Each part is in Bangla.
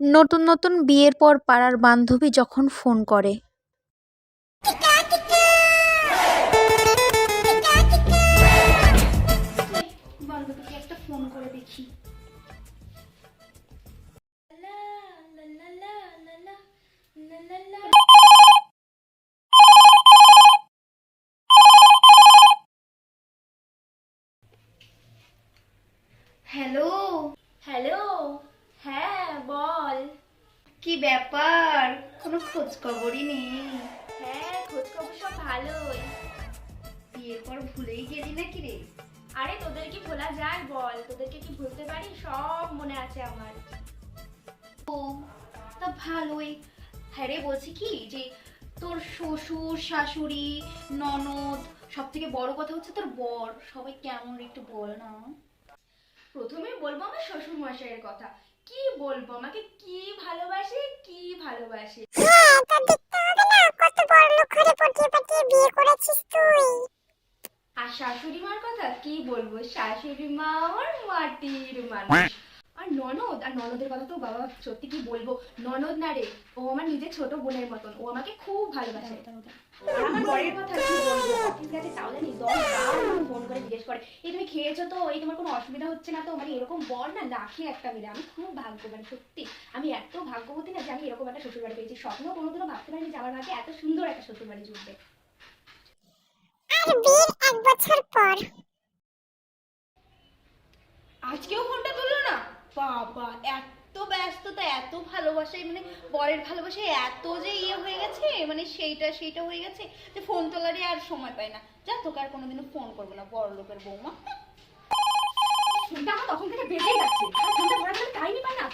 নতুন নতুন বিয়ের পর পাড়ার বান্ধবী যখন ফোন করে দেখি হ্যালো হ্যালো হ্যাঁ বল কি ব্যাপার কোনো খোঁজ খবরই নেই। হ্যাঁ খোঁজ খবর সব ভালোই। বিয়ের পর ভুলেই গেলি নাকি রে? আরে তোদের কি ভোলা যায় বল? তোদেরকে কি ভুলতে পারি? সব মনে আছে আমার। ও তা ভালোই। হ্যাঁ রে বলছি কি যে তোর শ্বশুর শাশুড়ি ননদ সব থেকে বড় কথা হচ্ছে তোর বর। সবাই কেমন একটু বল না। প্রথমে বলব আমার শ্বশুর মশাইয়ের কথা। কি বলব? আমাকে কি ভালোবাসে কি ভালোবাসে? হ্যাঁ তা দেখতে হবে না। কত বড় লোক ঘরে পটিয়ে পাটিয়ে বিয়ে করেছিস তুই। আর শাশুড়ি মার কথা কি বলব? শাশুড়ি মা আমার মাটির মানুষ। আর ননদ আর ননদের কথা তো বাবা সত্যি কি বলব? ননদ না রে ও আমার নিজের ছোট বোনের মতন। ও আমাকে খুব ভালোবাসে। আর আমার বরের কথা কি বলব? তাও জানিস দশ জিজ্ঞেস করে এই তুমি খেয়েছো তো? এই তোমার কোনো অসুবিধা হচ্ছে না তো? মানে এরকম বর না লাখে একটা মিলে আমি খুব ভাগ্যবান সত্যি। আমি এত ভাগ্যবতী না যে আমি এরকম একটা শ্বশুর বাড়ি পেয়েছি। স্বপ্ন কোনোদিনও ভাবতে পারিনি যে আমার ভাগ্যে এত সুন্দর একটা শ্বশুর বাড়ি জুটবে। আর বিয়ের এক বছর পর। আজকেও ফোনটা তুললো না? বাবা এত ব্যস্ততা। এত ভালোবাসায় মানে বরের ভালোবাসায় এত যে ইয়ে হয়ে গেছে মানে সেইটা সেইটা হয়ে গেছে, যে ফোন তোলারই আর সময় পায় না। যা, তোকে আর কোনোদিনও ফোন করব না বড় লোকের বৌমা ফোনটা আমার তখন থেকে বেজেই যাচ্ছে আর ফোনটা ধরার জন্য টাইমই পায় না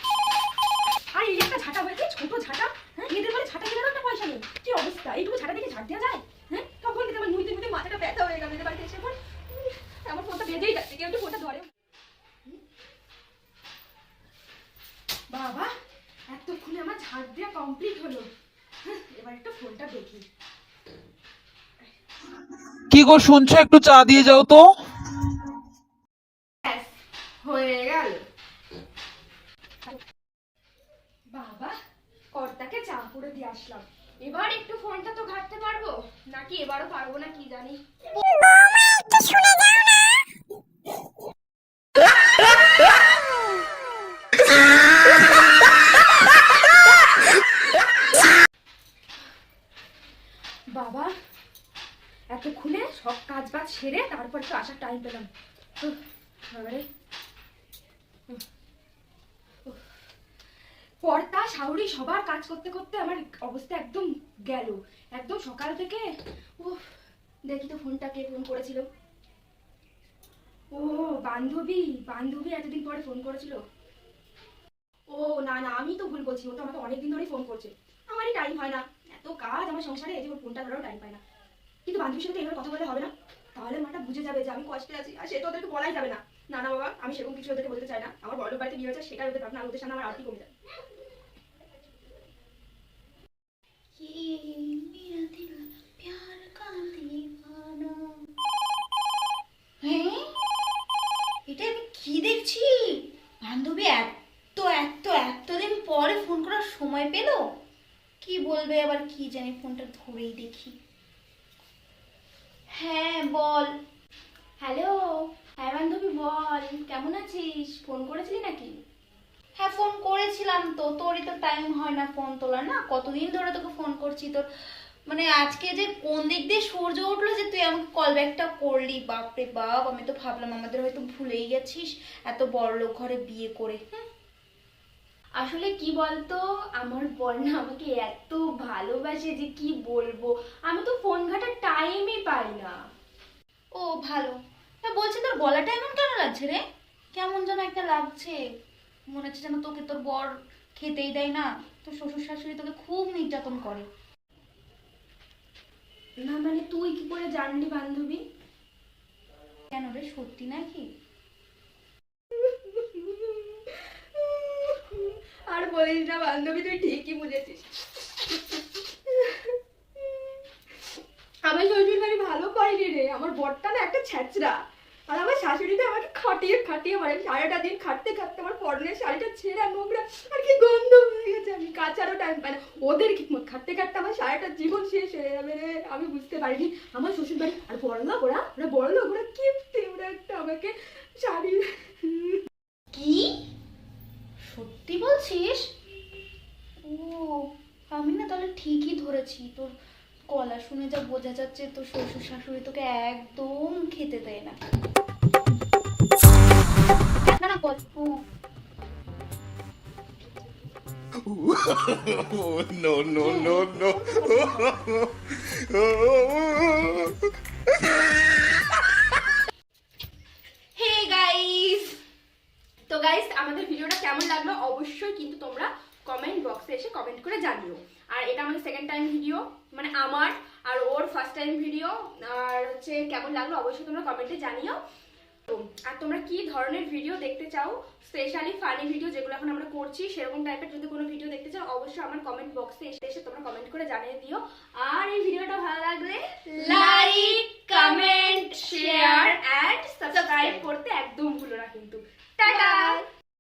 আর এই একটা ঝাঁটা হয়েছে ছোট ঝাঁটা হ্যাঁ মেয়েদের বলে ঝাঁটা কেনারও একটা পয়সা নেই কি অবস্থা এইটুকু ঝাঁটা দেখে ঝাঁট দেওয়া যায় হ্যাঁ তখন কিন্তু আমার মুইতে মুইতে মাথাটা ব্যথা হয়ে গেল মেয়েদের বাড়িতে এসে পর উম, আমার ফোনটা বেজেই যাচ্ছে কেউ একটু ফোনটা ধরে বাবা ঝাড় দেওয়া কমপ্লিট হলো। হ্যাঁ, এবার একটু ফোনটা দেখি। কি গো শুনছো? একটু চা দিয়ে যাও তো। হয়ে গেল। বাবা কর্তাকে চা করে দিয়ে আসলাম। এবার একটু ফোনটা তো ঘাটতে পারব? নাকি এবারও পারব না কি জানি। শুনে যাও না বাবা এতক্ষণে সব কাজ বাজ সেরে তারপর তো আসার টাইম পেলাম। কর্তা শাউরি সবার কাজ করতে করতে আমার অবস্থা একদম গেল। একদম সকাল থেকে, উফ, দেখি তো ফোনটা কে ফোন করেছিল। ও, বান্ধবী বান্ধবী এতদিন পরে ফোন করেছিল। ও, না না, আমি তো ভুল বলছি, ও তো আমাকে অনেকদিন ধরেই ফোন করছে। আমারই টাইম হয় না। এত কাজ আমার সংসারে এই যে ফোনটা ধরারও টাইম পায় না। কিন্তু বান্ধবীর সাথে এভাবে কথা বলে হবে না? তাহলে মাটা বুঝে যাবে যে আমি কষ্টে আছি আর সে তো ওদেরকে বলাই যাবে না। না না বাবা আমি সেরকম কিছু ওদেরকে বলতে চাই না। আমার বড় বাড়িতে বিয়ে হয়েছে সেটাই ওদের ভাবনা আর ওদের সামনে আমার আরতি কমে যায়। হ্যাঁ? এটা আমি কি দেখছি? বান্ধবী এত এত এতদিন পরে ফোন করার সময় পেল? কি বলবে আবার কি জানি ফোনটা ধরেই দেখি। হ্যাঁ বল। হ্যালো হ্যাঁ বান্ধবী, বল। কেমন আছিস? ফোন করেছিলি নাকি? হ্যাঁ ফোন করেছিলাম তো। তোরই তো টাইম হয় না ফোন তোলার, না? কতদিন ধরে তোকে ফোন করছি তোর? মানে আজকে যে কোন দিক দিয়ে সূর্য উঠল যে তুই আমাকে কল ব্যাকটা করলি, বাপরে বাপ! আমি তো ভাবলাম আমাদের হয়তো ভুলেই গেছিস, এত বড় লোক ঘরে বিয়ে করে, হুম। আসলে কি বলতো? আমার বর না আমাকে এত ভালোবাসে যে কি বলব? আমি তো ফোন ঘাটার টাইমই পাই না। ও ভালো। তা বলছি তোর গলাটা এমন কেন লাগছে রে? কেমন যেন একটা লাগছে। মনে হচ্ছে যেন তোকে তোর বর খেতেই দেয় না। তোর শ্বশুর শাশুড়ি তোকে খুব নির্যাতন করে। না মানে তুই কি করে জানলি বান্ধবী? কেন রে সত্যি নাকি? আর বলিস না, বান্ধবী, তুই ঠিকই বুঝেছিস। আমার শ্বশুর বাড়ি ভালো করেনি রে, আমার বরটা না একটা ছ্যাচরা আর আমার শাশুড়ি তো আমাকে খাটিয়ে খাটিয়ে মানে সারাটা দিন খাটতে খাটতে আমার পরনের শাড়িটা ছেঁড়া নোংরা, আর কি গন্ধ মানে মানে ওদের কি খাটতে খাটতে আমার সারাটা জীবন শেষ হয়ে যাবে রে, আমি বুঝতে পারিনি। আমার শ্বশুর বাড়ি, আর বড় লোক ওরা ওরা বড় লোক ওরা কিপ্টে, ওরা একটা আমাকে শাড়ি কি? সত্যি বলছিস? ও আমি না তাহলে ঠিকই ধরেছি। তোর গলা শুনে যা বোঝা যাচ্ছে তোর শ্বশুর শাশুড়ি তোকে একদম খেতে দেয় না। না না Oh, no, no, no, no. কিন্তু তোমরা কমেন্ট বক্সে এসে কমেন্ট করে জানিও। আর এটা আমাদের সেকেন্ড টাইম ভিডিও মানে আমার আর ওর ফার্স্ট টাইম ভিডিও আর হচ্ছে কেমন লাগল অবশ্যই তোমরা কমেন্টে জানিও। আর তোমরা কি ধরনের ভিডিও দেখতে চাও? স্পেশালি ফানি ভিডিও যেগুলো এখন আমরা করছি, সেরকম টাইপের যদি কোনো ভিডিও দেখতে চাও, অবশ্যই আমার কমেন্ট বক্সে এসে এসে তোমরা কমেন্ট করে জানিয়ে দিও। আর এই ভিডিওটা ভালো লাগলে like comment share and subscribe করতে একদম ভুলো না কিন্তু। টাটা!